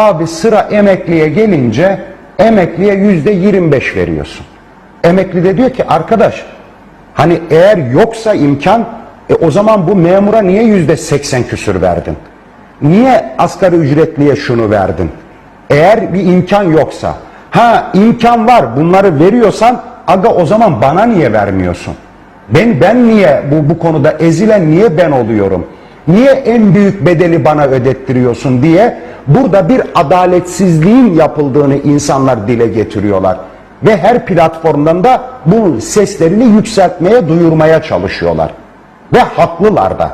Abi sıra emekliye gelince emekliye yüzde 25 veriyorsun. Emekli de diyor ki arkadaş hani eğer yoksa imkan e, o zaman bu memura niye yüzde 80 küsür verdin? Niye asgari ücretliye şunu verdin? Eğer bir imkan yoksa ha imkan var bunları veriyorsan aga o zaman bana niye vermiyorsun? Ben ben niye bu bu konuda ezilen niye ben oluyorum? Niye en büyük bedeli bana ödettiriyorsun diye burada bir adaletsizliğin yapıldığını insanlar dile getiriyorlar. Ve her platformdan da bu seslerini yükseltmeye, duyurmaya çalışıyorlar. Ve haklılar da.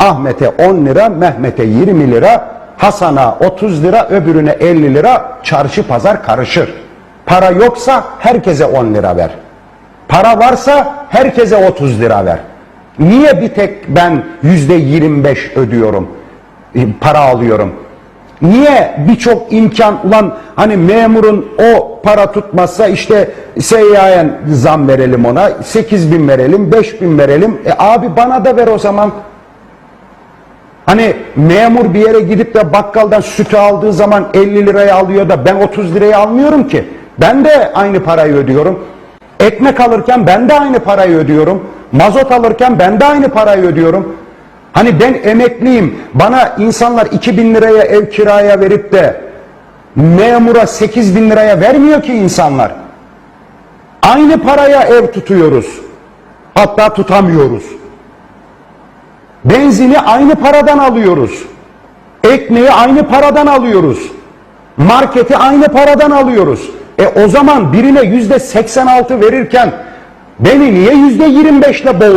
Ahmet'e 10 lira, Mehmet'e 20 lira, Hasan'a 30 lira, öbürüne 50 lira çarşı pazar karışır. Para yoksa herkese 10 lira ver. Para varsa herkese 30 lira ver. Niye bir tek ben yüzde 25 ödüyorum, e, para alıyorum? Niye birçok imkan ulan hani memurun o para tutmazsa işte seyyayen zam verelim ona 8 bin verelim 5 bin verelim e abi bana da ver o zaman Hani memur bir yere gidip de bakkaldan sütü aldığı zaman 50 liraya alıyor da ben 30 liraya almıyorum ki. Ben de aynı parayı ödüyorum. Ekmek alırken ben de aynı parayı ödüyorum. Mazot alırken ben de aynı parayı ödüyorum. Hani ben emekliyim. Bana insanlar 2000 liraya ev kiraya verip de memura 8 bin liraya vermiyor ki insanlar. Aynı paraya ev tutuyoruz. Hatta tutamıyoruz. Benzini aynı paradan alıyoruz. Ekmeği aynı paradan alıyoruz. Marketi aynı paradan alıyoruz. E o zaman birine yüzde 86 verirken beni niye yüzde 25 ile boğuyorsun?